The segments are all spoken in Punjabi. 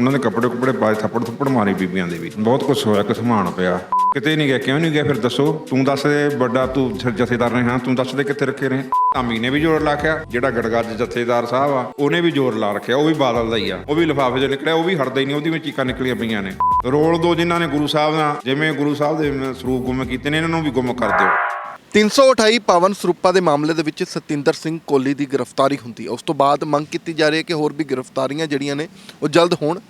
ਉਹਨਾਂ ਦੇ ਕੱਪੜੇ ਕੁਪੜੇ ਪਾਏ, ਥੱਪੜ ਥੱਪੜ ਮਾਰੀ ਬੀਬੀਆਂ ਦੇ ਵੀ। ਬਹੁਤ ਕੁਝ ਹੋਇਆ ਕਿ ਸਮਾਨ ਪਿਆ। ਕਿਤੇ ਨਹੀਂ ਗਿਆ, ਕਿਉਂ ਨਹੀਂ ਗਿਆ? ਫਿਰ ਦੱਸੋ, ਤੂੰ ਦੱਸ ਦੇ ਵੱਡਾ, ਤੂੰ ਜਥੇਦਾਰ ਨੇ ਹਾਂ, ਤੂੰ ਦੱਸ ਦੇ ਕਿੱਥੇ ਰੱਖੇ ਰਹੇ ਧਾਮੀ ਨੇ ਵੀ ਜ਼ੋਰ ਲਾਖਿਆ ਜਿਹੜਾ ਗੜਗੱਜ ਜਥੇਦਾਰ ਸਾਹਿਬ ਆ, ਉਹਨੇ ਵੀ ਜ਼ੋਰ ਲਾ ਰੱਖਿਆ, ਉਹ ਵੀ ਬਾਦਲ ਦਾ ਹੀ ਆ। ਉਹ ਵੀ ਲਿਫਾਫੇ 'ਚ ਨਿਕਲਿਆ, ਉਹ ਵੀ ਹਟਦਾ ਹੀ ਨਹੀਂ, ਉਹਦੀ ਵਿੱਚ ਚੀਕਾਂ ਨਿਕਲੀਆਂ ਪਈਆਂ ਨੇ। ਰੋਲ ਦੋ ਜਿਨ੍ਹਾਂ ਨੇ ਗੁਰੂ ਸਾਹਿਬ ਨਾਲ, ਜਿਵੇਂ ਗੁਰੂ ਸਾਹਿਬ ਦੇ ਸਰੂਪ ਗੁੰਮ ਕੀਤੇ ਨੇ, ਇਹਨਾਂ ਨੂੰ ਵੀ ਗੁੰਮ ਕਰ ਦਿਓ। 328 ਪਾਵਨ ਸਰੂਪਾਂ ਦੇ ਮਾਮਲੇ ਦੇ ਵਿੱਚ ਸਤਿੰਦਰ ਸਿੰਘ ਕੋਲੀ ਦੀ ਗ੍ਰਿਫਤਾਰੀ ਹੁੰਦੀ ਹੈ। ਉਸ ਤੋਂ ਬਾਅਦ ਮੰਗ ਕੀਤੀ ਜਾ ਰਹੀ ਹੈ ਕਿ ਹੋਰ ਵੀ ਗ੍ਰਿਫਤਾਰੀਆਂ ਜਿਹੜੀਆਂ ਨੇ, ਉਹ ਜਲਦ ਹੋਣ।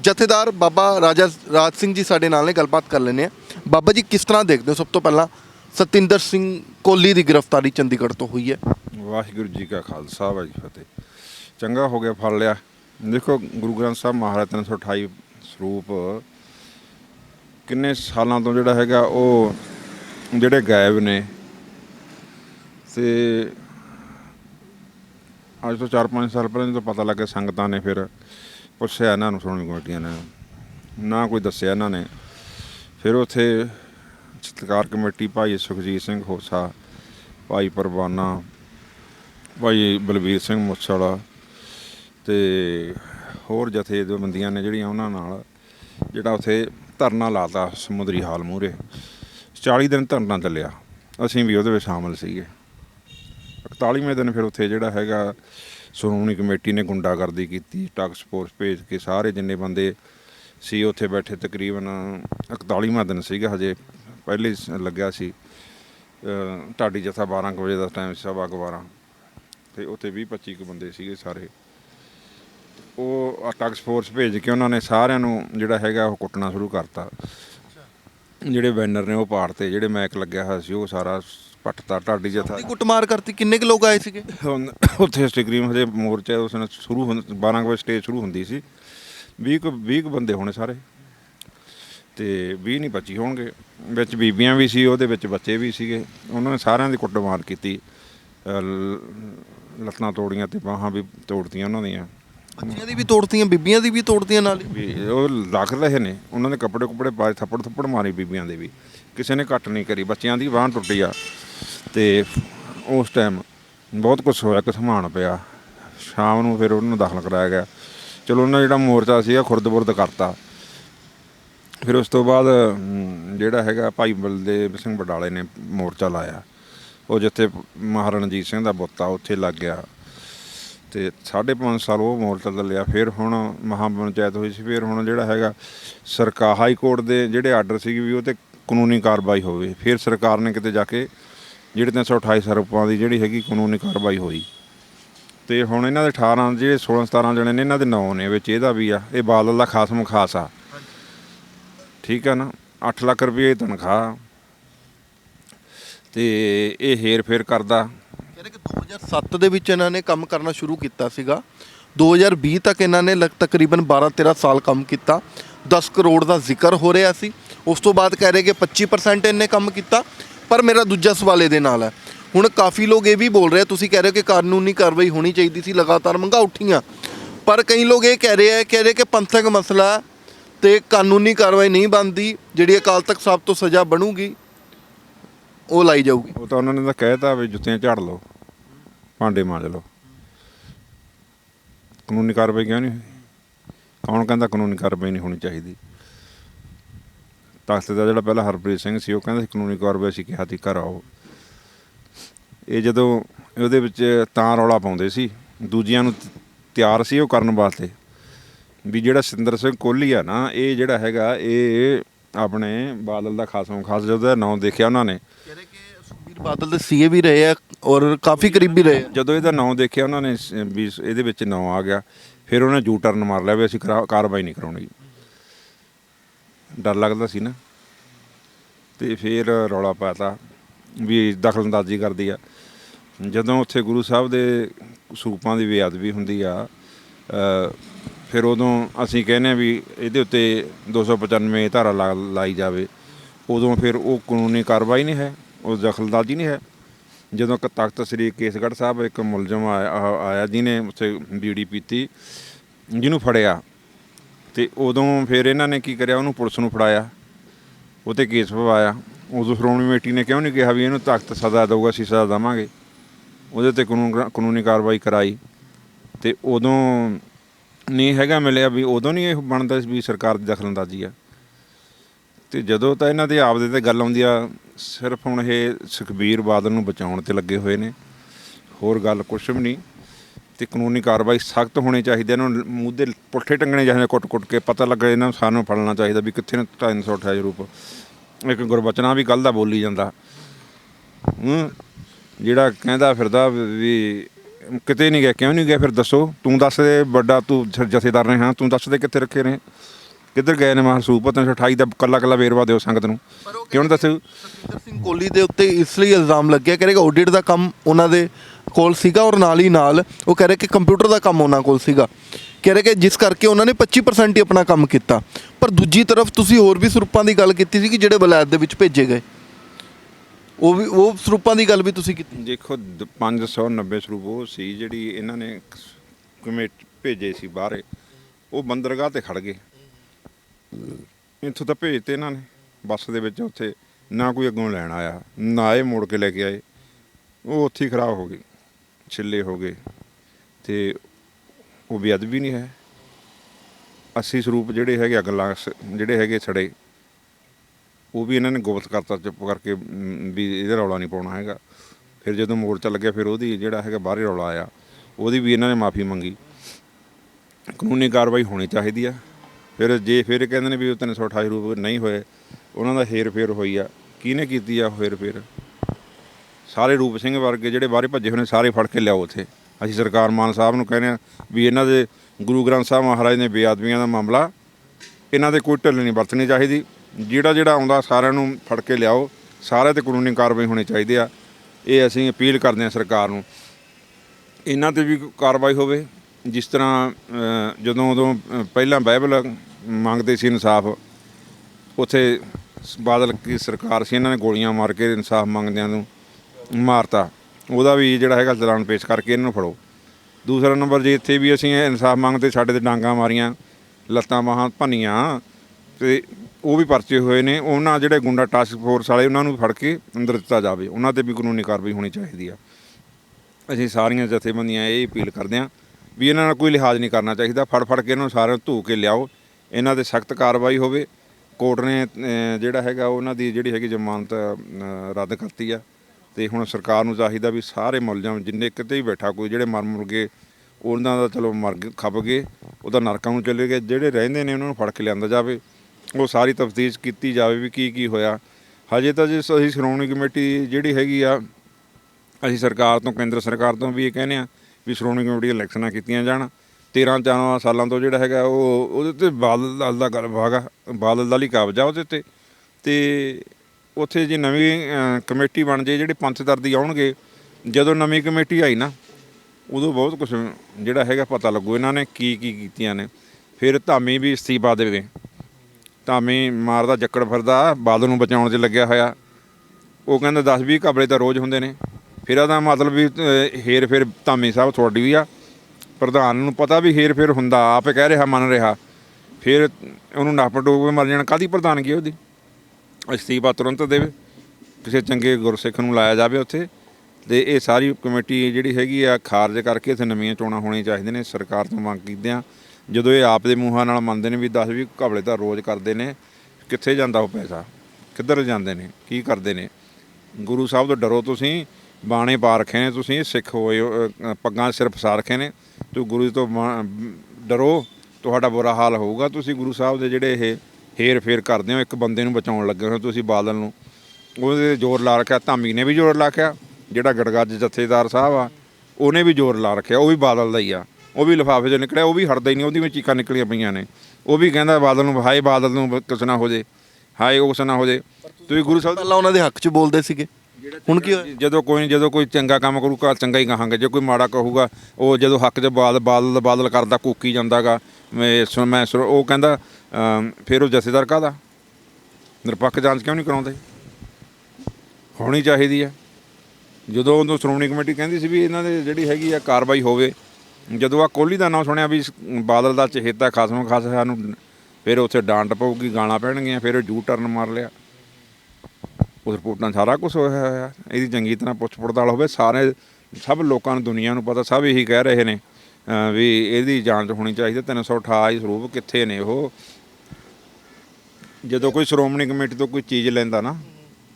ਜਥੇਦਾਰ ਬਾਬਾ ਰਾਜਾ ਰਾਜ ਸਿੰਘ ਜੀ ਸਾਡੇ ਨਾਲ ਨੇ, ਗੱਲਬਾਤ ਕਰ ਲੈਂਦੇ ਆ ਬਾਬਾ ਜੀ, ਕਿਸ ਤਰ੍ਹਾਂ ਦੇਖਦੇ ਹੋ? ਸਭ ਤੋਂ ਪਹਿਲਾਂ ਸਤਿੰਦਰ ਸਿੰਘ ਕੋਲੀ ਦੀ ਗ੍ਰਿਫਤਾਰੀ ਚੰਡੀਗੜ੍ਹ ਤੋਂ ਹੋਈ ਹੈ। ਵਾਹਿਗੁਰੂ ਜੀ ਕਾ ਖਾਲਸਾ, ਵਾਹਿਗੁਰੂ ਜੀ ਫਤਿਹ। ਚੰਗਾ ਹੋ ਗਿਆ ਫੜ ਲਿਆ। ਦੇਖੋ, ਗੁਰੂ ਗ੍ਰੰਥ ਸਾਹਿਬ ਮਹਾਰਾਜ 328 ਸਰੂਪ ਕਿੰਨੇ ਸਾਲਾਂ ਤੋਂ ਜਿਹੜਾ ਹੈਗਾ, ਉਹ ਜਿਹੜੇ ਗਾਇਬ ਨੇ ਤੇ ਅੱਜ ਤੋਂ 4-5 ਸਾਲ ਪਹਿਲਾਂ ਜਦੋਂ ਪਤਾ ਲੱਗਿਆ ਸੰਗਤਾਂ ਨੇ ਫਿਰ ਪੁੱਛਿਆ ਇਹਨਾਂ ਨੂੰ ਸ਼੍ਰੋਮਣੀ ਕਮੇਟੀਆਂ ਨੇ। ਨਾ ਕੋਈ ਦੱਸਿਆ ਇਹਨਾਂ ਨੇ। ਫਿਰ ਉੱਥੇ ਸਤਿਕਾਰ ਕਮੇਟੀ ਭਾਈ ਸੁਖਜੀਤ ਸਿੰਘ ਹੋਸਾ ਭਾਈ ਪਰਵਾਨਾ, ਭਾਈ ਬਲਵੀਰ ਸਿੰਘ ਮੁੱਛਲ ਤੇ ਹੋਰ ਜਥੇ ਨੇ ਜਿਹੜੀਆਂ ਉਹਨਾਂ ਨਾਲ ਜਿਹੜਾ ਉੱਥੇ ਧਰਨਾ ਲਾਤਾ ਸਮੁੰਦਰੀ ਹਾਲ ਮੂਹਰੇ। 40 ਦਿਨ ਧਰਨਾ ਚੱਲਿਆ। ਅਸੀਂ ਵੀ ਉਹਦੇ ਵਿੱਚ ਸ਼ਾਮਲ ਸੀਗੇ। 41ਵੇਂ ਦਿਨ ਫਿਰ ਉੱਥੇ ਜਿਹੜਾ ਹੈਗਾ ਸ਼੍ਰੋਮਣੀ ਕਮੇਟੀ ਨੇ ਗੁੰਡਾਗਰਦੀ ਕੀਤੀ ਟਾਕਸ ਫੋਰਸ ਭੇਜ ਕੇ ਸਾਰੇ ਜਿੰਨੇ ਬੰਦੇ ਸੀ ਉੱਥੇ ਬੈਠੇ ਤਕਰੀਬਨ 41ਵਾਂ ਦਿਨ ਸੀਗਾ ਹਜੇ ਪਹਿਲੇ ਲੱਗਿਆ ਸੀ। ਢਾਡੀ ਜਥਾ 12 ਕੁ ਵਜੇ ਦਾ ਟਾਈਮ ਸੀ ਸਵਾ ਕੁ 12 ਤੇ ਉੱਥੇ 20 25 ਕੁ ਬੰਦੇ ਸੀਗੇ ਸਾਰੇ। ਉਹ ਟਾਕਸ ਫੋਰਸ ਭੇਜ ਕੇ ਉਹਨਾਂ ਨੇ ਸਾਰਿਆਂ ਨੂੰ ਜਿਹੜਾ ਹੈਗਾ ਉਹ ਕੁੱਟਣਾ ਸ਼ੁਰੂ ਕਰਤਾ। ਜਿਹੜੇ ਬੈਨਰ ਨੇ ਉਹ ਪਾੜਤੇ ਜਿਹੜੇ ਮੈਕ ਲੱਗਿਆ ਹੋਇਆ ਸੀ ਉਹ ਸਾਰਾ ਪੱਟਤਾ ਢਾਡੀ ਜਥਾ। ਦੀ ਕੁੱਟਮਾਰ ਕਰਤੀ ਕਿੰਨੇ ਕੁ ਲੋਕ ਆਏ ਸੀਗੇ? ਹੁਣ ਉੱਥੇ ਸਟੇਗਰੀਮ ਹਜੇ ਮੋਰਚਾ ਉਸ ਨਾਲ ਸ਼ੁਰੂ ਹੁੰਦ- 12 ਕੁ ਵਜੇ ਸਟੇਜ ਸ਼ੁਰੂ ਹੁੰਦੀ ਸੀ। 20 ਕੁ 20 ਕੁ ਬੰਦੇ ਹੋਣੇ ਸਾਰੇ। ਤੇ 20 ਨਹੀਂ 25 ਹੋਣਗੇ। ਵਿੱਚ ਬੀਬੀਆਂ ਵੀ ਸੀ ਉਹਦੇ ਵਿੱਚ ਬੱਚੇ ਵੀ ਸੀਗੇ। ਉਹਨਾਂ ਨੇ ਸਾਰਿਆਂ ਦੀ ਕੁੱਟਮਾਰ ਕੀਤੀ। ਅਹ ਲ- ਲੱਤਾਂ ਤੋੜੀਆਂ ਤੇ ਬਾਹਾਂ ਵੀ ਤੋੜਤੀਆਂ ਉਹਨਾਂ ਦੀਆਂ। ਬੱਚਿਆਂ ਦੀ ਵੀ ਤੋੜਤੀਆਂ ਬੀਬੀਆਂ ਦੀ ਵੀ ਤੋੜਤੀਆਂ ਨਾਲ ਹੀ। ਵੀ ਉਹ ਲੱਗ ਰਹੇ ਨੇ। ਉਹਨਾਂ ਦੇ ਕੱਪੜੇ ਕੁਪੜੇ ਪਾਏ ਥੱਪੜ ਥੱਪੜ ਮਾਰੀ ਬੀਬੀਆਂ ਦੇ ਵੀ। ਕਿਸੇ ਨੇ ਘੱਟ ਨਹੀਂ ਕਰੀ। ਬੱਚਿਆਂ ਦੀ ਬਾਂਹ ਟੁੱਟੀ ਆ। ਤੇ ਉਸ ਟਾਈਮ ਬਹੁਤ ਕੁਝ ਹੋਇਆ ਕਿ ਸਮਾਨ ਪਿਆ। ਸ਼ਾਮ ਨੂੰ ਫਿਰ ਉਹਨੂੰ ਦਾਖਲ ਕਰਾਇਆ ਗਿਆ। ਚਲੋ ਉਹਨਾਂ ਜਿਹੜਾ ਮੋਰਚਾ ਸੀਗਾ ਖੁਰਦ-ਬੁਰਦ ਕਰਤਾ। ਫਿਰ ਉਸ ਤੋਂ ਬਾਅਦ ਅਮ, ਜਿਹੜਾ ਹੈਗਾ ਭਾਈ ਬਲਦੇਵ ਸਿੰਘ ਬਡਾਲੇ ਨੇ ਮੋਰਚਾ ਲਾਇਆ। ਉਹ ਜਿੱਥੇ ਮਹਾਰਾਣਾ ਰਣਜੀਤ ਸਿੰਘ ਦਾ ਬੁੱਤ ਆ ਉੱਥੇ ਲੱਗ ਗਿਆ। ਤੇ 5.5 ਸਾਲ ਉਹ ਮੋਰਚਾ ਚੱਲਿਆ, ਫਿਰ ਹੁਣ ਮਹਾ ਪੰਚਾਇਤ ਹੋਈ ਸੀ, ਫਿਰ ਹੁਣ ਜਿਹੜਾ ਹੈਗਾ ਸਰਕਾਰ ਹਾਈ ਕੋਰਟ ਦੇ ਜਿਹੜੇ ਆਰਡਰ ਸੀਗੇ ਵੀ ਉਹ ਤੇ ਕਾਨੂੰਨੀ ਕਾਰਵਾਈ ਹੋਵੇ। ਫਿਰ ਸਰਕਾਰ ਨੇ ਕਿਤੇ ਜਾ ਕੇ ਜਿਹੜੇ 328 ਸਰੂਪਾਂ ਦੀ ਜਿਹੜੀ ਹੈਗੀ ਕਾਨੂੰਨੀ ਕਾਰਵਾਈ ਹੋਈ। ਤੇ ਹੁਣ ਇਹਨਾਂ ਦੇ 18 ਜਿਹੜੇ 16 17 ਜਣੇ ਨੇ, ਇਹਨਾਂ ਦੇ ਨਾਂ ਨੇ, ਵਿੱਚ ਇਹਦਾ ਵੀ ਆ, ਇਹ ਬਾਦਲ ਦਾ ਖਾਸਮ ਖਾਸ ਆ। ਠੀਕ ਆ ਨਾ 8 ਲੱਖ ਰੁਪਏ ਤਨਖਾਹ। ਤੇ ਇਹ ਹੇਰ ਫੇਰ ਕਰਦਾ। ਕਹਿੰਦੇ ਕਿ 2007 ਦੇ ਵਿੱਚ ਇਹਨਾਂ ਨੇ ਕੰਮ ਕਰਨਾ ਸ਼ੁਰੂ ਕੀਤਾ ਸੀਗਾ। 2020 ਤੱਕ ਇਹਨਾਂ ਨੇ ਲਗ ਤਕਰੀਬਨ 12-13 ਸਾਲ ਕੰਮ ਕੀਤਾ। 10 ਕਰੋੜ ਦਾ ਜ਼ਿਕਰ ਹੋ ਰਿਹਾ ਸੀ। ਉਸ ਤੋਂ ਬਾਅਦ ਕਹਿ ਰਹੇ ਕਿ 25% ਇਹਨੇ ਕੰਮ ਕੀਤਾ। ਪਰ ਮੇਰਾ ਦੂਜਾ ਸਵਾਲ ਇਹਦੇ ਨਾਲ ਹੈ। ਹੁਣ ਕਾਫੀ ਲੋਕ ਇਹ ਵੀ ਬੋਲ ਰਹੇ ਤੁਸੀਂ ਕਹਿ ਰਹੇ ਹੋ ਕਿ ਕਾਨੂੰਨੀ ਕਾਰਵਾਈ ਹੋਣੀ ਚਾਹੀਦੀ ਸੀ, ਲਗਾਤਾਰ ਮੰਗਾ ਉੱਠੀਆਂ। ਪਰ ਕਈ ਲੋਕ ਇਹ ਕਹਿ ਰਹੇ ਆ, ਕਹਿ ਰਹੇ ਕਿ ਪੰਥਕ ਮਸਲਾ ਹੈ ਤੇ ਕਾਨੂੰਨੀ ਕਾਰਵਾਈ ਨਹੀਂ ਬਣਦੀ, ਜਿਹੜੀ ਅਕਾਲ ਤਖਤ ਸਾਹਿਬ ਤੋਂ ਸਜ਼ਾ ਬਣੂਗੀ, ਉਹ ਲਾਈ ਜਾਊਗੀ। ਉਹ ਤਾਂ ਉਹਨਾਂ ਨੇ ਤਾਂ ਕਹਿਤਾ ਵੀ ਜੁੱਤੀਆਂ ਝਾੜ ਲਓ। ਭਾਂਡੇ ਮਾਂਜ ਲਓ। ਕਾਨੂੰਨੀ ਕਾਰਵਾਈ ਕਿਉਂ ਨਹੀਂ ਹੋਈ? ਕੌਣ ਕਹਿੰਦਾ ਕਾਨੂੰਨੀ ਕਾਰਵਾਈ ਨਹੀਂ ਹੋਣੀ ਚਾਹੀਦੀ? ਤਖਤ ਦਾ ਜਿਹੜਾ ਪਹਿਲਾਂ ਹਰਪ੍ਰੀਤ ਸਿੰਘ ਸੀ, ਉਹ ਕਹਿੰਦਾ ਸੀ ਕਾਨੂੰਨੀ ਕਾਰਵਾਈ ਅਸੀਂ ਕਿਹਾ ਸੀ, ਘਰ ਆਓ। ਇਹ ਜਦੋਂ ਉਹਦੇ ਵਿੱਚ ਤਾਂ ਰੌਲਾ ਪਾਉਂਦੇ ਸੀ, ਦੂਜਿਆਂ ਨੂੰ ਤਿਆਰ ਸੀ ਉਹ ਕਰਨ ਵਾਸਤੇ। ਵੀ ਜਿਹੜਾ ਸਿੰਦਰ ਸਿੰਘ ਕੋਹਲੀ ਆ ਨਾ, ਇਹ ਜਿਹੜਾ ਹੈਗਾ, ਇਹ ਆਪਣੇ ਬਾਦਲ ਦਾ ਖਾਸਮ ਖਾਸ ਜਦੋਂ ਦਾ ਨਾਮ ਦੇਖਿਆ ਉਹਨਾਂ ਨੇ। ਕਹਿ ਕਿ ਸੁਖਬੀਰ ਬਾਦਲ ਦੇ ਸੀਏ ਵੀ ਰਹੇ ਆ ਔਰ ਕਾਫੀ ਕਰੀਬੀ ਰਹੇ। ਜਦੋਂ ਇਹਦਾ ਨਾਂ ਦੇਖਿਆ ਉਹਨਾਂ ਨੇ ਸ- ਵੀ ਇਹਦੇ ਵਿੱਚ ਨਾਮ ਆ ਗਿਆ। ਫਿਰ ਉਹਨੇ ਜੂ ਟਰਨ ਮਾਰ ਲਿਆ ਵੀ ਅਸੀਂ ਕਰਾ- ਕਾਰਵਾਈ ਨਹੀਂ ਕਰਾਉਣੀ। ਡਰ ਲੱਗਦਾ ਸੀ ਨਾ। ਤੇ ਫਿਰ ਰੌਲਾ ਪਾਤਾ ਵੀ ਦਖਲਅੰਦਾਜ਼ੀ ਕਰਦੀ ਆ। ਜਦੋਂ ਉੱਥੇ ਗੁਰੂ ਸਾਹਿਬ ਦੇ ਸੂਪਾਂ ਦੀ ਬੇਅਦਬੀ ਹੁੰਦੀ ਆ ਅ, ਫਿਰ ਉਦੋਂ ਅਸੀਂ ਕਹਿੰਦੇ ਆ ਵੀ ਇਹਦੇ ਉੱਤੇ 295 ਧਾਰਾ ਲਾ- ਲਾਈ ਜਾਵੇ। ਉਦੋਂ ਫਿਰ ਉਹ ਕਾਨੂੰਨੀ ਕਾਰਵਾਈ ਨਹੀਂ ਹੈ ਉਹ ਦਖਲਅੰਦਾਜ਼ੀ ਨਹੀਂ ਹੈ। ਜਦੋਂ ਕਿ ਤਖਤ ਸ੍ਰੀ ਕੇਸਗੜ੍ਹ ਸਾਹਿਬ ਇੱਕ ਮੁਲਜ਼ਮ ਆਇਆ ਆਇਆ ਜਿਹਨੇ ਉੱਥੇ ਬੀੜੀ ਪੀਤੀ, ਜਿਹਨੂੰ ਫੜਿਆ ਤੇ ਉਦੋਂ ਫਿਰ ਇਹਨਾਂ ਨੇ ਕੀ ਕਰਿਆ, ਉਹਨੂੰ ਪੁਲਿਸ ਨੂੰ ਫੜਾਇਆ ਉਹ ਤੇ ਕੇਸ ਪਵਾਇਆ। ਉਦੋਂ ਸ਼੍ਰੋਮਣੀ ਕਮੇਟੀ ਨੇ ਕਿਉਂ ਨਹੀਂ ਕਿਹਾ ਵੀ ਇਹਨੂੰ ਤਖਤ ਸਜ਼ਾ ਦਊਗਾ, ਅਸੀਂ ਸਜ਼ਾ ਦੇਵਾਂਗੇ? ਉਹਦੇ ਤੇ ਕਾਨੂੰਨ ਕਾਨੂੰਨੀ ਕਾਰਵਾਈ ਕਰਾਈ। ਤੇ ਉਦੋਂ ਨਹੀਂ ਹੈਗਾ ਮਿਲਿਆ ਵੀ ਉਦੋਂ ਨਹੀਂ ਇਹ ਬਣਦਾ ਸੀ ਵੀ ਸਰਕਾਰ ਦੀ ਦਖਲਅੰਦਾਜ਼ੀ ਆ। ਤੇ ਜਦੋਂ ਤਾਂ ਇਹਨਾਂ ਦੇ ਆਪਦੇ ਤੇ ਗੱਲ ਆਉਂਦੀ ਆ, ਸਿਰਫ ਹੁਣ ਇਹ ਸੁਖਬੀਰ ਬਾਦਲ ਨੂੰ ਬਚਾਉਣ ਤੇ ਲੱਗੇ ਹੋਏ ਨੇ, ਹੋਰ ਗੱਲ ਕੁਛ ਵੀ ਨਹੀਂ, ਤੇ ਕਾਨੂੰਨੀ ਕਾਰਵਾਈ ਸਖਤ ਹੋਣੀ ਚਾਹੀਦੀ ਇਹਨਾਂ ਨੂੰ ਮੂੰਹ ਦੇ ਪੁੱਠੇ ਟੰਗਣੇ ਚਾਹੀਦੇ ਕੁੱਟ-ਕੁੱਟ ਕੇ ਪਤਾ ਲੱਗੇ, ਇਹਨਾਂ ਨੂੰ ਸਾਨੂੰ ਫੜਨਾ ਚਾਹੀਦਾ ਵੀ ਕਿੱਥੇ ਨੇ 328 ਰੂਪ। ਇੱਕ ਗੁਰਬਚਨਾ ਵੀ ਕੱਲ ਦਾ ਬੋਲੀ ਜਾਂਦਾ। ਹੂੰ, ਜਿਹੜਾ ਕਹਿੰਦਾ ਫਿਰਦਾ ਵੀ ਕਿਤੇ ਨਹੀਂ ਗਿਆ, ਕਿਉਂ ਨਹੀਂ ਗਿਆ? ਫਿਰ ਦੱਸੋ, ਤੂੰ ਦੱਸ ਦੇ ਵੱਡਾ, ਤੂੰ ਜਥੇਦਾਰ ਨੇ, ਹਾਂ, ਤੂੰ ਦੱਸ ਦੇ ਕਿੱਥੇ ਰੱਖੇ ਨੇ? ਕਿੱਧਰ ਗਏ ਨੇ ਮਹਸੂਬ 328 ਦਾ ਕੱਲਾ ਕੱਲਾ ਵੇਰਵਾ ਦਿਓ ਸੰਗਤ ਨੂੰ। ਕਿਉਂ ਦੱਸੋ ਸਤਿੰਦਰ ਸਿੰਘ ਕੋਹਲੀ ਦੇ ਉੱਤੇ ਇਸ ਲਈ ਇਲਜ਼ਾਮ ਲੱਗਿਆ ਕਰੇਗਾ ਆਡਿਟ ਦਾ ਕੰਮ ਉਹਨਾਂ ਦੇ ਕੋਲ ਸੀਗਾ ਔਰ ਨਾਲ ਹੀ ਨਾਲ ਉਹ ਕਹਿ ਰਹੇ ਕਿ ਕੰਪਿਊਟਰ ਦਾ ਕੰਮ ਉਹਨਾਂ ਕੋਲ ਸੀਗਾ। ਕਹਿ ਰਹੇ ਕਿ ਜਿਸ ਕਰਕੇ ਉਹਨਾਂ ਨੇ 25% ਹੀ ਆਪਣਾ ਕੰਮ ਕੀਤਾ। ਪਰ ਦੂਜੀ ਤਰਫ ਤੁਸੀਂ ਹੋਰ ਵੀ ਸਰੂਪਾਂ ਦੀ ਗੱਲ ਕੀਤੀ ਸੀ ਕਿ ਜਿਹੜੇ ਵਲਾਇਤ ਦੇ ਵਿੱਚ ਭੇਜੇ ਗਏ। ਉਹ ਵੀ ਉਹ ਸਰੂਪਾਂ ਦੀ ਗੱਲ ਵੀ ਤੁਸੀਂ ਕੀਤੀ। ਦੇਖੋ ਦ- 590 ਸਰੂਪ ਉਹ ਸੀ ਜਿਹੜੀ ਇਹਨਾਂ ਨੇ ਕਮੇਟੀ ਭੇਜੇ ਸੀ ਬਾਹਰੇ। ਉਹ ਬੰਦਰਗਾਹ ਤੇ ਖੜ ਗਏ। ਇੱਥੋਂ ਤਾਂ ਭੇਜਤੇ ਇਹਨਾਂ ਨੇ, ਬੱਸ ਦੇ ਵਿੱਚ ਉੱਥੇ, ਨਾ ਕੋਈ ਅੱਗੋਂ ਲੈਣ ਆਇਆ, ਨਾ ਇਹ ਮੋੜ ਕੇ ਲੈ ਕੇ ਆਏ। ਉਹ ਉੱਥੇ ਹੀ ਖਰਾਬ ਹੋ ਗਏ, ਛਿੱਲੇ ਹੋ ਗਏ ਤੇ ਉਹ ਬੇਅਦਬੀ ਨਹੀਂ ਹੈ। 80 ਸਰੂਪ ਜਿਹੜੇ ਹੈਗੇ ਅਗਲਾ ਜਿਹੜੇ ਹੈਗੇ ਛੜੇ ਉਹ ਵੀ ਇਹਨਾਂ ਨੇ ਗੁਪਤ ਕਰਤਾ, ਚੁੱਪ ਕਰਕੇ ਵੀ ਇਹਦਾ ਰੌਲਾ ਨਹੀਂ ਪਾਉਣਾ ਹੈਗਾ। ਫਿਰ ਜਦੋਂ ਮੋਰਚਾ ਲੱਗਿਆ, ਫਿਰ ਉਹਦੀ ਜਿਹੜਾ ਹੈਗਾ ਬਾਹਰ ਰੌਲਾ ਆਇਆ, ਉਹਦੀ ਵੀ ਇਹਨਾਂ ਨੇ ਮਾਫੀ ਮੰਗੀ। ਕਾਨੂੰਨੀ ਕਾਰਵਾਈ ਹੋਣੀ ਚਾਹੀਦੀ ਆ। ਫਿਰ ਜੇ ਫਿਰ ਕਹਿੰਦੇ ਨੇ ਵੀ ਉਹ 328 ਰੂਪ ਨਹੀਂ ਹੋਏ, ਉਹਨਾਂ ਦਾ ਹੇਰ ਫੇਰ ਹੋਈ ਆ। ਕਿਹਨੇ ਕੀਤੀ ਆ ਹੇਰ ਫੇਰ ਸਾਰੇ ਰੂਪ ਸਿੰਘ ਵਰਗੇ ਜਿਹੜੇ ਬਾਹਰੇ ਭੱਜੇ ਹੋਏ ਨੇ, ਸਾਰੇ ਫੜ ਕੇ ਲਿਆਓ ਉੱਥੇ। ਅਸੀਂ ਸਰਕਾਰ ਮਾਨ ਸਾਹਿਬ ਨੂੰ ਕਹਿੰਦੇ ਆ ਵੀ ਇਹਨਾਂ ਦੇ ਗੁਰੂ ਗ੍ਰੰਥ ਸਾਹਿਬ ਮਹਾਰਾਜ ਨੇ ਬੇਅਦਬੀਆਂ ਦਾ ਮਾਮਲਾ, ਇਹਨਾਂ ਦੇ ਕੋਈ ਢਿੱਲ ਨਹੀਂ ਵਰਤਣੀ ਚਾਹੀਦੀ। ਜਿਹੜਾ ਜਿਹੜਾ ਆਉਂਦਾ, ਸਾਰਿਆਂ ਨੂੰ ਫੜ ਕੇ ਲਿਆਓ। ਸਾਰਿਆਂ ਤੇ ਕਾਨੂੰਨੀ ਕਾਰਵਾਈ ਹੋਣੀ ਚਾਹੀਦੀ ਆ। ਇਹ ਅਸੀਂ ਅਪੀਲ ਕਰਦੇ ਹਾਂ ਸਰਕਾਰ ਨੂੰ। ਇਹਨਾਂ ਤੇ ਵੀ ਕਾਰਵਾਈ ਹੋਵੇ। ਜਿਸ ਤਰ੍ਹਾਂ ਜਦੋਂ ਉਦੋਂ ਪਹਿਲਾਂ ਬਾਈਬਲ ਮੰਗਦੇ ਸੀ ਇਨਸਾਫ, ਉੱਥੇ ਬਾਦਲ ਕੀ ਸਰਕਾਰ ਸੀ, ਇਹਨਾਂ ਨੇ ਗੋਲੀਆਂ ਮਾਰ ਕੇ ਇਨਸਾਫ ਮੰਗਦਿਆਂ ਨੂੰ ਮਾਰਤਾ। ਉਹਦਾ ਵੀ ਜਿਹੜਾ ਹੈਗਾ ਚਲਾਨ ਪੇਸ਼ ਕਰਕੇ ਇਹਨਾਂ ਨੂੰ ਫੜੋ। ਦੂਸਰਾ ਨੰਬਰ, ਜੇ ਇੱਥੇ ਵੀ ਅਸੀਂ ਇਹ ਇਨਸਾਫ ਮੰਗਦੇ, ਸਾਡੇ ਤੇ ਡਾਂਗਾ ਮਾਰੀਆਂ, ਲੱਤਾਂ ਬਾਹਾਂ ਭੰਨੀਆਂ, ਤੇ ਉਹ ਵੀ ਪਰਚੇ ਹੋਏ ਨੇ, ਉਹਨਾਂ ਜਿਹੜੇ ਗੁੰਡਾ ਟਾਸਕ ਫੋਰਸ ਵਾਲੇ, ਉਹਨਾਂ ਨੂੰ ਵੀ ਫੜ ਕੇ ਅੰਦਰ ਦਿੱਤਾ ਜਾਵੇ। ਉਹਨਾਂ ਤੇ ਵੀ ਕਾਨੂੰਨੀ ਕਾਰਵਾਈ ਹੋਣੀ ਚਾਹੀਦੀ ਆ। ਅਸੀਂ ਸਾਰੀਆਂ ਜਥੇਬੰਦੀਆਂ ਇਹ ਅਪੀਲ ਕਰਦੇ ਹਾਂ ਵੀ ਇਹਨਾਂ ਨਾਲ ਕੋਈ ਲਿਹਾਜ਼ ਨਹੀਂ ਕਰਨਾ ਚਾਹੀਦਾ। ਫੜ ਫੜ ਕੇ ਇਹਨਾਂ ਨੂੰ ਸਾਰਿਆਂ ਨੂੰ ਧੂ ਕੇ ਲਿਆਓ। ਇਹਨਾਂ ਤੇ ਸਖਤ ਕਾਰਵਾਈ ਹੋਵੇ। ਕੋਰਟ ਨੇ ਜਿਹੜਾ ਹੈਗਾ ਉਹਨਾਂ ਦੀ ਜਿਹੜੀ ਹੈਗੀ ਜ਼ਮਾਨਤ ਰੱਦ ਕਰਤੀ ਆ। ਤੇ ਹੁਣ ਸਰਕਾਰ ਨੂੰ ਚਾਹੀਦਾ ਵੀ ਸਾਰੇ ਮੁਲਜ਼ਮ ਜਿੰਨੇ ਕਿਤੇ ਵੀ ਬੈਠਾ, ਕੋਈ ਜਿਹੜੇ ਮਰ ਮੁਰ ਗਏ ਉਹਨਾਂ ਦਾ ਚਲੋ ਮਰ ਗਏ ਖੱਪ ਗਏ ਉਹਦਾ ਨਰਕਾਂ ਨੂੰ ਚਲੇ ਗਏ। ਜਿਹੜੇ ਰਹਿੰਦੇ ਨੇ ਉਹਨਾਂ ਨੂੰ ਫੜ ਕੇ ਲਿਆਂਦਾ ਜਾਵੇ। ਉਹ ਸਾਰੀ ਤਫਤੀਸ਼ ਕੀਤੀ ਜਾਵੇ ਵੀ ਕੀ ਕੀ ਹੋਇਆ। ਹਜੇ ਤਾਂ ਜੇ ਅਸੀਂ ਸ਼੍ਰੋਮਣੀ ਕਮੇਟੀ ਜਿਹੜੀ ਹੈਗੀ ਆ, ਅਸੀਂ ਸਰਕਾਰ ਤੋਂ, ਕੇਂਦਰ ਸਰਕਾਰ ਤੋਂ ਵੀ ਇਹ ਕਹਿੰਦੇ ਆ ਵੀ ਸ਼੍ਰੋਮਣੀ ਕਮੇਟੀ ਇਲੈਕਸ਼ਨਾਂ ਕੀਤੀਆਂ ਜਾਣ। 13 14 ਸਾਲਾਂ ਤੋਂ ਜਿਹੜਾ ਹੈਗਾ ਉਹ ਉਹਦੇ ਤੇ ਬਾਦਲ ਦਲ ਦਾ ਗੱਲ ਭਾਗਾ ਬਾਦਲ ਦਲ ਹੀ ਕਬਜ਼ਾ ਉਹਦੇ ਤੇ ਤੇ ਉੱਥੇ ਜੇ ਨਵੀਂ ਕਮੇਟੀ ਬਣ ਜੇ, ਜਿਹੜੇ ਪੰਚ ਦਰਦੀ ਆਉਣਗੇ, ਜਦੋਂ ਨਵੀਂ ਕਮੇਟੀ ਆਈ ਨਾ, ਉਦੋਂ ਬਹੁਤ ਕੁਝ ਜਿਹੜਾ ਹੈਗਾ ਪਤਾ ਲੱਗੂ ਇਹਨਾਂ ਨੇ ਕੀ ਕੀ ਕੀਤੀਆਂ ਨੇ। ਫਿਰ ਧਾਮੀ ਵੀ ਅਸਤੀਫਾ ਦੇਵੇ। ਧਾਮੀ ਮਾਰਦਾ ਜੱਕੜ ਫਿਰਦਾ, ਬਾਦਲ ਨੂੰ ਬਚਾਉਣ 'ਚ ਲੱਗਿਆ ਹੋਇਆ। ਉਹ ਕਹਿੰਦਾ 10 20 ਘਬਲੇ ਤਾਂ ਰੋਜ਼ ਹੁੰਦੇ ਨੇ। ਫਿਰ ਇਹਦਾ ਮਤਲਬ ਵੀ ਅਹ, ਹੇਰ ਫੇਰ ਧਾਮੀ ਸਾਹਿਬ ਤੁਹਾਡੀ ਵੀ ਆ। ਪ੍ਰਧਾਨ ਨੂੰ ਪਤਾ ਵੀ ਹੇਰ ਫੇਰ ਹੁੰਦਾ ਆਪੇ ਕਹਿ ਰਿਹਾ ਮੰਨ ਰਿਹਾ। ਫਿਰ ਉਹਨੂੰ ਨੱਪ ਡੋਬ ਕੇ ਮਰ ਜਾਣਾ। ਕਾਦੀ ਪ੍ਰਧਾਨਗੀ ਉਹਦੀ? ਅਸਤੀਫਾ ਤੁਰੰਤ ਦੇਵੇ। ਕਿਸੇ ਚੰਗੇ ਗੁਰਸਿੱਖ ਨੂੰ ਲਾਇਆ ਜਾਵੇ ਉੱਥੇ। ਤੇ ਇਹ ਸਾਰੀ ਕਮੇਟੀ ਜਿਹੜੀ ਹੈਗੀ ਆ ਖਾਰਜ ਕਰਕੇ ਇੱਥੇ ਨਵੀਆਂ ਚੋਣਾਂ ਹੋਣੀਆਂ ਚਾਹੀਦੀਆਂ ਨੇ। ਸਰਕਾਰ ਤੋਂ ਮੰਗ ਕਰਦੇ ਆ। ਜਦੋਂ ਇਹ ਆਪ ਦੇ ਮੂੰਹਾਂ ਨਾਲ ਮੰਨਦੇ ਨੇ ਵੀ ਦੱਸ ਵੀ ਘਬਲੇ ਤਾਂ ਰੋਜ਼ ਕਰਦੇ ਨੇ ਕਿੱਥੇ ਜਾਂਦਾ ਉਹ ਪੈਸਾ? ਕਿੱਧਰ ਜਾਂਦੇ ਨੇ? ਕੀ ਕਰਦੇ ਨੇ? ਗੁਰੂ ਸਾਹਿਬ ਤੋਂ ਡਰੋ ਤੁਸੀਂ। ਬਾਣੇ ਪਾ ਰੱਖੇ ਨੇ ਤੁਸੀਂ ਸਿੱਖ ਹੋਏ ਹੋ, ਪੱਗਾਂ ਸਿਰ ਫਸਾ ਰੱਖੇ ਨੇ। ਤੂੰ ਗੁਰੂ ਜੀ ਤੋਂ ਬਾ- ਡਰੋ ਤੁਹਾਡਾ ਬੁਰਾ ਹਾਲ ਹੋਊਗਾ। ਤੁਸੀਂ ਗੁਰੂ ਸਾਹਿਬ ਦੇ ਜਿਹੜੇ ਇਹ ਹੇਰ ਫੇਰ ਕਰਦੇ ਹੋ ਇੱਕ ਬੰਦੇ ਨੂੰ ਬਚਾਉਣ ਲੱਗੇ ਹੋ ਤੁਸੀਂ ਬਾਦਲ ਨੂੰ। ਉਹਦੇ ਤੇ ਜ਼ੋਰ ਲਾ ਰੱਖਿਆ ਧਾਮੀ ਨੇ ਵੀ ਜ਼ੋਰ ਲਾ ਰੱਖਿਆ ਜਿਹੜਾ ਗੜਗੱਜ ਜਥੇਦਾਰ ਸਾਹਿਬ ਆ ਉਹਨੇ ਵੀ ਜ਼ੋਰ ਲਾ ਰੱਖਿਆ ਉਹ ਵੀ ਬਾਦਲ ਦਾ ਹੀ ਆ। ਉਹ ਵੀ ਲਿਫਾਫੇ 'ਚੋਂ ਨਿਕਲਿਆ ਉਹ ਵੀ ਹਟਦਾ ਹੀ ਨਹੀਂ ਉਹਦੀ ਵੀ ਚੀਕਾਂ ਨਿਕਲੀਆਂ ਪਈਆਂ ਨੇ। ਉਹ ਵੀ ਕਹਿੰਦਾ ਬਾਦਲ ਨੂੰ ਹਾਏ ਬਾਦਲ ਨੂੰ ਕੁਛ ਨਾ ਹੋ ਜੇ ਹਾਏ ਕੁਛ ਨਾ ਹੋ ਜੇ। ਤੁਸੀਂ ਗੁਰੂ ਸਾਹਿਬ ਪਹਿਲਾਂ ਉਹਨਾਂ ਦੇ ਹੱਕ 'ਚ ਬੋਲਦੇ ਸੀਗੇ। ਹੁਣ ਕੀ ਹੋਇਆ ਜਦੋਂ ਕੋਈ ਨਹੀਂ ਜਦੋਂ ਕੋਈ ਚੰਗਾ ਕੰਮ ਕਰੂਗਾ ਚੰਗਾ ਹੀ ਕਹਾਂਗੇ। ਜੇ ਕੋਈ ਮਾੜਾ ਕਹੂਗਾ ਉਹ ਜਦੋਂ ਹੱਕ 'ਚ ਬਾਦਲ ਬਾਦਲ ਬਾਦਲ ਕਰਦਾ ਕੋਕੀ ਜਾਂਦਾਗਾ ਮੈਂ ਸੁਣ ਮੈਂ ਸੁਣ- ਉਹ ਕਹਿੰਦਾ ਅਮ, ਫਿਰ ਉਹ ਜਥੇਦਾਰ ਕਾਹਦਾ? ਨਿਰਪੱਖ ਜਾਂਚ ਕਿਉਂ ਨਹੀਂ ਕਰਾਉਂਦੇ? ਹੋਣੀ ਚਾਹੀਦੀ ਹੈ ਜਦੋਂ ਉਦੋਂ ਸ਼੍ਰੋਮਣੀ ਕਮੇਟੀ ਕਹਿੰਦੀ ਸੀ ਵੀ ਇਹਨਾਂ ਦੇ ਜਿਹੜੀ ਹੈਗੀ ਆ ਕਾਰਵਾਈ ਹੋਵੇ ਜਦੋਂ ਆ ਕੋਹਲੀ ਦਾ ਨਾਮ ਸੁਣਿਆ ਵੀ ਸ- ਬਾਦਲ ਦਾ ਚਹੇਤਾ ਖਸਮ ਖਸ ਸਾਨੂੰ ਫਿਰ ਉੱਥੇ ਡਾਂਟ ਪਊਗੀ ਗਾਲਾਂ ਪੈਣਗੀਆਂ ਫਿਰ ਉਹ ਜੂ ਟਰਨ ਮਾਰ ਲਿਆ। ਉਸ ਰਿਪੋਰਟਾਂ 'ਚ ਸਾਰਾ ਕੁਝ ਹੋਇਆ ਹੋਇਆ। ਇਹਦੀ ਚੰਗੀ ਤਰ੍ਹਾਂ ਪੁੱਛ ਪੜਤਾਲ ਹੋਵੇ। ਸਾਰੇ, ਸਭ ਲੋਕਾਂ ਨੂੰ, ਦੁਨੀਆ ਨੂੰ ਪਤਾ, ਸਭ ਇਹੀ ਕਹਿ ਰਹੇ ਨੇ ਵੀ ਇਹਦੀ ਜਾਂਚ ਹੋਣੀ ਚਾਹੀਦੀ 328 ਸਰੂਪ ਕਿੱਥੇ ਨੇ ਉਹ? ਜਦੋਂ ਕੋਈ ਸ਼੍ਰੋਮਣੀ ਕਮੇਟੀ ਤੋਂ ਕੋਈ ਚੀਜ਼ ਲੈਂਦਾ ਨਾ,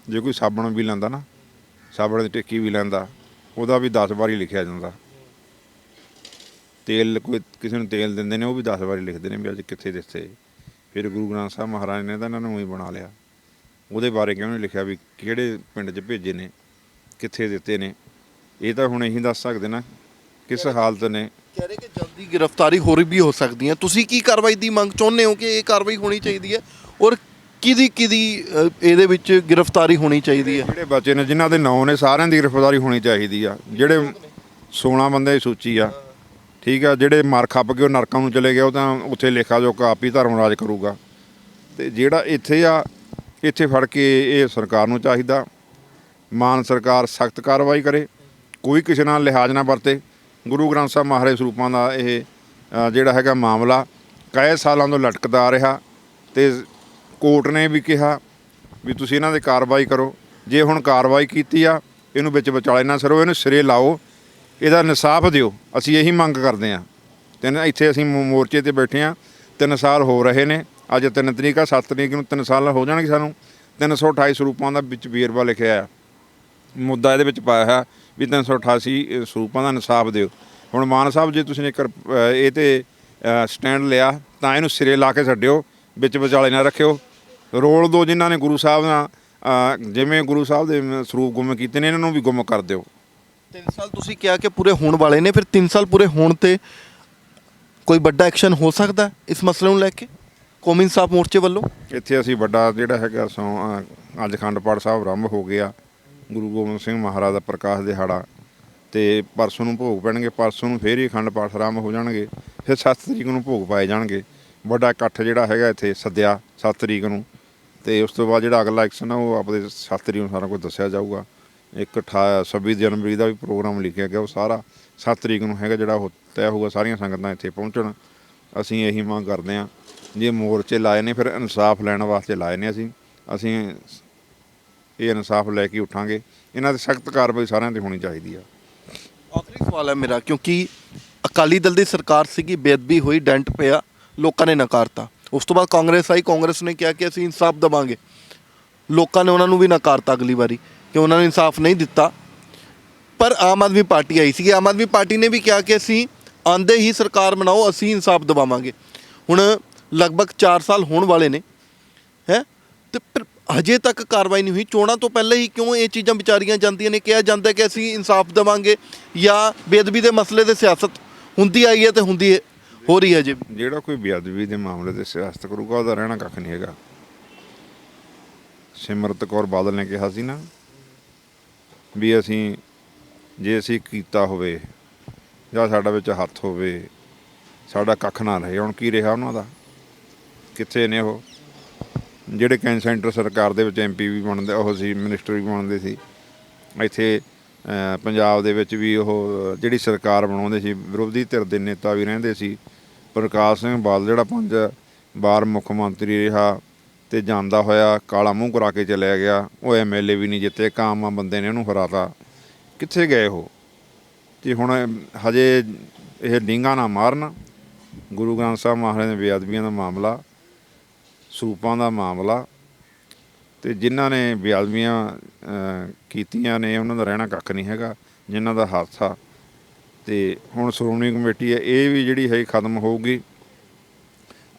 ਜੇ ਕੋਈ ਸਾਬਣ ਵੀ ਲੈਂਦਾ ਨਾ, ਸਾਬਣ ਦੀ ਟਿੱਕੀ ਵੀ ਲੈਂਦਾ, ਉਹਦਾ ਵੀ 10 ਵਾਰੀ ਲਿਖਿਆ ਜਾਂਦਾ। ਤੇਲ ਕੋਈ, ਕਿਸੇ ਨੂੰ ਤੇਲ ਦਿੰਦੇ ਨੇ, ਉਹ ਵੀ 10 ਵਾਰੀ ਲਿਖਦੇ ਨੇ ਵੀ ਅੱਜ ਕਿੱਥੇ ਦਿੱਤੇ। ਫਿਰ ਗੁਰੂ ਗ੍ਰੰਥ ਸਾਹਿਬ ਮਹਾਰਾਜ ਨੇ ਤਾਂ ਇਹਨਾਂ ਨੂੰ ਹੀ ਬਣਾ ਲਿਆ। ਉਹਦੇ ਬਾਰੇ ਕਿਉਂ ਨਹੀਂ ਲਿਖਿਆ ਵੀ ਕਿਹੜੇ ਪਿੰਡ 'ਚ ਭੇਜੇ ਨੇ ਕਿੱਥੇ ਦਿੱਤੇ ਨੇ? ਇਹ ਤਾਂ ਹੁਣ ਇਹੀ ਦੱਸ ਸਕਦੇ ਨਾ ਕਿਸ ਹਾਲਤ ਨੇ। ਕਹਿ ਰਹੇ ਕਿ ਜਲਦੀ ਗ੍ਰਿਫਤਾਰੀ ਹੋਰ ਵੀ ਹੋ ਸਕਦੀ ਹੈ। ਤੁਸੀਂ ਕੀ ਕਾਰਵਾਈ ਦੀ ਮੰਗ ਚਾਹੁੰਦੇ ਹੋ ਕਿ ਇਹ ਕਾਰਵਾਈ ਹੋਣੀ ਚਾਹੀਦੀ ਹੈ? ਔਰ ਕਿਹਦੀ ਕਿਹਦੀ ਅ, ਇਹਦੇ ਵਿੱਚ ਗ੍ਰਿਫਤਾਰੀ ਹੋਣੀ ਚਾਹੀਦੀ ਹੈ? ਜਿਹੜੇ ਬੱਚੇ ਨੇ ਜਿਨ੍ਹਾਂ ਦੇ ਨਾਂ ਨੇ ਸਾਰਿਆਂ ਦੀ ਗ੍ਰਿਫਤਾਰੀ ਹੋਣੀ ਚਾਹੀਦੀ ਆ। ਜਿਹੜੇ 16 ਬੰਦੇ ਦੀ ਸੂਚੀ ਆ ਠੀਕ ਆ ਜਿਹੜੇ ਮਰ ਖੱਪ ਕੇ ਉਹ ਨਰਕਾਂ ਨੂੰ ਚਲੇ ਗਏ ਉਹ ਤਾਂ ਉੱਥੇ ਲੇਖਾ ਜੋ ਆਪ ਹੀ ਧਰਮ ਰਾਜ ਕਰੂਗਾ। ਤੇ ਜਿਹੜਾ ਇੱਥੇ ਆ ਇੱਥੇ ਫੜ ਕੇ ਇਹ ਸਰਕਾਰ ਨੂੰ ਚਾਹੀਦਾ। ਮਾਨ ਸਰਕਾਰ ਸਖਤ ਕਾਰਵਾਈ ਕਰੇ। ਕੋਈ ਕਿਸੇ ਨਾਲ ਲਿਹਾਜ਼ ਨਾ ਵਰਤੇ। ਗੁਰੂ ਗ੍ਰੰਥ ਸਾਹਿਬ ਮਹਾਰਾਜ ਸਰੂਪਾਂ ਦਾ ਇਹ ਜਿਹੜਾ ਹੈਗਾ ਮਾਮਲਾ ਕਈ ਸਾਲਾਂ ਤੋਂ ਲਟਕਦਾ ਆ ਰਿਹਾ ਤੇ ਕੋਰਟ ਨੇ ਵੀ ਕਿਹਾ ਵੀ ਤੁਸੀਂ ਇਹਨਾਂ ਦੇ ਕਾਰਵਾਈ ਕਰੋ। ਜੇ ਹੁਣ ਕਾਰਵਾਈ ਕੀਤੀ ਆ, ਇਹਨੂੰ ਵਿੱਚ ਵਿਚਾਲੇ ਨਾ ਸਰੋ, ਇਹਨੂੰ ਸਿਰੇ ਲਾਓ। ਇਹਦਾ ਇਨਸਾਫ ਦਿਓ। ਅਸੀਂ ਇਹੀ ਮੰਗ ਕਰਦੇ ਆ ਤਿੰਨ, ਇੱਥੇ ਅਸੀਂ ਮੋਰਚੇ ਤੇ ਬੈਠੇ ਆ ਤਿੰਨ ਸਾਲ ਹੋ ਰਹੇ ਨੇ। ਅੱਜ ਤਿੰਨ ਤਰੀਕ ਆ 7 ਤਰੀਕ ਨੂੰ ਤਿੰਨ ਸਾਲ ਹੋ ਜਾਣਗੇ ਸਾਨੂੰ। 328 ਸਰੂਪਾਂ ਦਾ ਵਿੱਚ ਵੇਰਵਾ ਲਿਖਿਆ ਆ। ਮੁੱਦਾ ਇਹਦੇ ਵਿੱਚ ਪਾਇਆ ਹੈ ਵੀ 388 ਸਰੂਪਾਂ ਦਾ ਇਨਸਾਫ ਦਿਓ। ਹੁਣ ਮਾਨ ਸਾਹਿਬ, ਜੇ ਤੁਸੀਂ ਇੱਕ ਇਹ ਤੇ ਸਟੈਂਡ ਲਿਆ, ਤਾਂ ਇਹਨੂੰ ਸਿਰੇ ਲਾ ਕੇ ਛੱਡਿਓ, ਵਿੱਚ ਵਿਚਾਲੇ ਨਾ ਰੱਖਿਓ। ਰੋਲ ਦੋ ਜਿਨ੍ਹਾਂ ਨੇ ਗੁਰੂ ਸਾਹਿਬ ਨਾਲ ਜਿਵੇਂ ਗੁਰੂ ਸਾਹਿਬ ਦੇ ਸਰੂਪ ਗੁੰਮ ਕੀਤੇ ਨੇ, ਇਹਨਾਂ ਨੂੰ ਵੀ ਗੁੰਮ ਕਰ ਦਿਓ। 3 ਸਾਲ ਤੁਸੀਂ ਕਿਹਾ ਕਿ ਪੂਰੇ ਹੋਣ ਵਾਲੇ ਨੇ, ਫਿਰ 3 ਸਾਲ ਪੂਰੇ ਹੋਣ ਤੇ ਕੋਈ ਵੱਡਾ ਐਕਸ਼ਨ ਹੋ ਸਕਦਾ ਇਸ ਮਸਲੇ ਨੂੰ ਲੈ ਕੇ? ਕੌਮੀ ਇਨਸਾਫ ਮੋਰਚੇ ਵੱਲੋਂ? ਇੱਥੇ ਅਸੀਂ ਵੱਡਾ ਜਿਹੜਾ ਹੈਗਾ ਸੌ ਅਹ, ਅੱਜ ਅਖੰਡ ਪਾਠ ਸਾਹਿਬ ਆਰੰਭ ਹੋ ਗਿਆ। ਗੁਰੂ ਗੋਬਿੰਦ ਸਿੰਘ ਮਹਾਰਾਜ ਦਾ ਪ੍ਰਕਾਸ਼ ਦਿਹਾੜਾ। ਤੇ ਪਰਸੋਂ ਨੂੰ ਭੋਗ ਪੈਣਗੇ ਪਰਸੋਂ ਨੂੰ ਫੇਰ ਹੀ ਅਖੰਡ ਪਾਠ ਆਰੰਭ ਹੋ ਜਾਣਗੇ। ਫਿਰ 7 ਤਰੀਕ ਨੂੰ ਭੋਗ ਪਾਏ ਜਾਣਗੇ। ਵੱਡਾ ਇਕੱਠ ਜਿਹੜਾ ਹੈਗਾ ਇੱਥੇ ਸੱਦਿਆ 7 ਤਰੀਕ ਨੂੰ। ਤੇ ਉਸ ਤੋਂ ਬਾਅਦ ਜਿਹੜਾ ਅਗਲਾ ਐਕਸ਼ਨ ਆ ਉਹ ਆਪਦੇ 7 ਤਰੀਕ ਨੂੰ ਸਾਰਾ ਕੁਝ ਦੱਸਿਆ ਜਾਊਗਾ। ਇੱਕ ਅਠਾ 26 ਜਨਵਰੀ ਦਾ ਵੀ ਪ੍ਰੋਗਰਾਮ ਲਿਖਿਆ ਗਿਆ ਉਹ ਸਾਰਾ 7 ਤਰੀਕ ਨੂੰ ਹੈਗਾ ਜਿਹੜਾ ਉਹ ਤੈਅ ਹੋਊਗਾ ਸਾਰੀਆਂ ਸੰਗਤਾਂ ਇੱਥੇ ਪਹੁੰਚਣ। ਅਸੀਂ ਇਹੀ ਮੰਗ ਕਰਦੇ ਹਾਂ। ਜੇ ਮੋਰਚੇ ਲਾਏ ਨੇ, ਫਿਰ ਇਨਸਾਫ ਲੈਣ ਵਾਸਤੇ ਲਾਏ ਨੇ ਅਸੀਂ। ਅਸੀਂ ਇਹ ਇਨਸਾਫ ਲੈ ਕੇ ਉਠਾਂਗੇ। ਇਹਨਾਂ ਤੇ ਸਖਤ ਕਾਰਵਾਈ ਸਾਰਿਆਂ ਤੇ ਹੋਣੀ ਚਾਹੀਦੀ ਆ। ਆਖਰੀ ਸਵਾਲ ਹੈ ਮੇਰਾ, ਕਿਉਂਕਿ ਅਕਾਲੀ ਦਲ ਦੀ ਸਰਕਾਰ ਸੀਗੀ, ਬੇਅਦਬੀ ਹੋਈ, ਡੈਂਟ ਪਿਆ, ਲੋਕਾਂ ਨੇ ਨਕਾਰਤਾ। ਉਸ ਤੋਂ ਬਾਅਦ ਕਾਂਗਰਸ ਆਈ, ਕਾਂਗਰਸ ਨੇ ਕਿਹਾ ਕਿ ਅਸੀਂ ਇਨਸਾਫ ਦਵਾਂਗੇ। ਲੋਕਾਂ ਨੇ ਉਹਨਾਂ ਨੂੰ ਵੀ ਨਕਾਰਤਾ ਅਗਲੀ ਵਾਰੀ, ਕਿ ਉਹਨਾਂ ਨੂੰ ਇਨਸਾਫ ਨਹੀਂ ਦਿੱਤਾ। ਪਰ ਆਮ ਆਦਮੀ ਪਾਰਟੀ ਆਈ ਸੀਗੀ। ਆਮ ਆਦਮੀ ਪਾਰਟੀ ਨੇ ਵੀ ਕਿਹਾ ਕਿ ਅਸੀਂ ਆਂਦੇ ਹੀ ਸਰਕਾਰ ਬਣਾਓ, ਅਸੀਂ ਇਨਸਾਫ ਦਵਾਵਾਂਗੇ। ਹੁਣ ਲਗਭਗ 4 ਸਾਲ ਹੋਣ ਵਾਲੇ ਨੇ, ਹੈ? ਤੇ ਪਰ ਹਜੇ ਤੱਕ ਕਾਰਵਾਈ ਨਹੀਂ ਹੋਈ। ਚੋਣਾਂ ਤੋਂ ਪਹਿਲਾਂ ਹੀ ਕਿਉਂ ਇਹ ਚੀਜ਼ਾਂ ਵਿਚਾਰੀਆਂ ਜਾਂਦੀਆਂ ਨੇ? ਕਿਹਾ ਜਾਂਦਾ ਕਿ ਅਸੀਂ ਇਨਸਾਫ ਦੇਵਾਂਗੇ ਜਾਂ ਬੇਅਦਬੀ ਦੇ ਮਸਲੇ ਤੇ ਸਿਆਸਤ ਹੁੰਦੀ ਆਈ ਹੈ ਤੇ ਹੁੰਦੀ ਹੈ, ਹੋ ਰਹੀ ਹੈ ਜੀ ਜਿਹੜਾ ਕੋਈ ਬੇਅਦਬੀ ਦੇ ਮਾਮਲੇ ਤੇ ਸਿਆਸਤ ਕਰੂਗਾ, ਉਹਦਾ ਰਹਿਣਾ ਕੱਖ ਨਹੀਂ ਹੈਗਾ। ਸਿਮਰਤ ਕੌਰ ਬਾਦਲ ਨੇ ਕਿਹਾ ਸੀ ਨਾ ਵੀ ਅਸੀਂ, ਜੇ ਅਸੀਂ ਕੀਤਾ ਹੋਵੇ ਜਾਂ ਸਾਡਾ ਵਿੱਚ ਹੱਥ ਹੋਵੇ, ਸਾਡਾ ਕੱਖ ਨਾ ਰਹੇ। ਹੁਣ ਕੀ ਰਿਹਾ ਉਹਨਾਂ ਦਾ? ਕਿੱਥੇ ਨੇ ਉਹ? ਜਿਹੜੇ ਕੈਂ ਸੈਂਟਰ ਸਰਕਾਰ ਦੇ ਵਿੱਚ ਐਮਪੀ ਵੀ ਬਣਦੇ, ਉਹ ਸੀ, ਮਿਨਿਸਟਰ ਵੀ ਬਣਦੇ ਸੀ। ਇੱਥੇ ਪੰਜਾਬ ਦੇ ਵਿੱਚ ਵੀ ਉਹ, ਜਿਹੜੀ ਸਰਕਾਰ ਬਣਾਉਂਦੇ ਸੀ, ਵਿਰੋਧੀ ਧਿਰ ਦੇ ਨੇਤਾ ਵੀ ਰਹਿੰਦੇ ਸੀ। ਪ੍ਰਕਾਸ਼ ਸਿੰਘ ਬਾਦਲ, ਜਿਹੜਾ ਪੰਜ ਵਾਰ ਮੁੱਖ ਮੰਤਰੀ ਰਿਹਾ ਤੇ ਜਾਂਦਾ ਹੋਇਆ, ਕਾਲਾ ਮੂੰਹ ਕਰਾ ਕੇ ਚਲਿਆ ਗਿਆ, ਉਹ ਐਮਐਲਏ ਵੀ ਨਹੀਂ ਜਿੱਤੇ ਕਾਮ ਬੰਦੇ ਨੇ ਉਹਨੂੰ ਹਰਾਤਾ। ਕਿੱਥੇ ਗਏ ਉਹ? ਤੇ ਹੁਣ ਹਜੇ ਇਹ ਡਿੰਗਾ ਨਾ ਮਾਰਨ, ਗੁਰੂ ਗ੍ਰੰਥ ਸਾਹਿਬ ਮਹਾਰਾਜ ਦੇ ਬੇਅਦਬੀਆਂ ਦਾ ਮਾਮਲਾ ਸਰੂਪਾਂ ਦਾ ਮਾਮਲਾ ਤੇ ਜਿਨ੍ਹਾਂ ਨੇ ਬੇਅਦਬੀਆਂ ਕੀਤੀਆਂ ਨੇ ਉਹਨਾਂ ਦਾ ਰਹਿਣਾ ਕੱਖ ਨਹੀਂ ਹੈਗਾ ਜਿਨ੍ਹਾਂ ਦਾ ਹੱਥ ਆ ਤੇ ਹੁਣ ਸ਼੍ਰੋਮਣੀ ਕਮੇਟੀ ਹੈ ਇਹ ਵੀ ਜਿਹੜੀ ਹੈ ਖਤਮ ਹੋਊਗੀ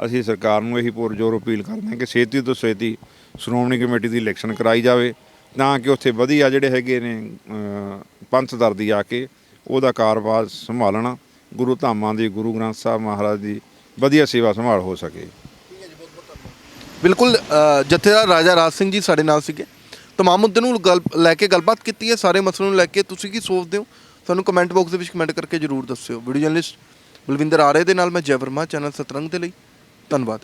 ਅਸੀਂ ਸਰਕਾਰ ਨੂੰ ਇਹੀ ਪੁਰਜੋਰ ਅਪੀਲ ਕਰਦੇ ਹਾਂ ਕਿ ਛੇਤੀ ਤੋਂ ਛੇਤੀ ਸ਼੍ਰੋਮਣੀ ਕਮੇਟੀ ਦੀ ਇਲੈਕਸ਼ਨ ਕਰਾਈ ਜਾਵੇ ਤਾਂ ਕਿ ਉੱਥੇ ਵਧੀਆ ਜਿਹੜੇ ਹੈਗੇ ਨੇ ਅਹ, ਪੰਥ ਦਰਦੀ ਆ ਕੇ ਉਹਦਾ ਕਾਰੋਬਾਰ ਸੰਭਾਲਣਾ ਗੁਰੂ ਧਾਮਾਂ ਦੀ ਗੁਰੂ ਗ੍ਰੰਥ ਸਾਹਿਬ ਮਹਾਰਾਜ ਦੀ ਵਧੀਆ ਸੇਵਾ ਸੰਭਾਲ ਹੋ ਸਕੇ। ਬਿਲਕੁਲ ਅ, ਜਥੇਦਾਰ ਰਾਜਾ ਰਾਜ ਸਿੰਘ ਜੀ ਸਾਡੇ ਨਾਲ ਸੀਗੇ। ਤਮਾਮ ਮੁੱਦੇ ਨੂੰ ਗੱਲ ਲੈ ਕੇ ਗੱਲਬਾਤ ਕੀਤੀ ਹੈ ਸਾਰੇ ਮਸਲੇ ਨੂੰ ਲੈ ਕੇ ਤੁਸੀਂ ਕੀ ਸੋਚਦੇ ਹੋ? ਸਾਨੂੰ ਕਮੈਂਟ ਬਾਕਸ ਦੇ ਵਿੱਚ ਕਮੈਂਟ ਕਰਕੇ ਜਰੂਰ ਦੱਸਿਓ। ਵੀਡੀਓ ਜਰਨਲਿਸਟ ਬਲਵਿੰਦਰ ਆਰੇ ਦੇ ਨਾਲ ਮੈਂ ਜੈ ਵਰਮਾ ਚੈਨਲ ਸਤਰੰਗ ਦੇ ਲਈ। ਧੰਨਵਾਦ।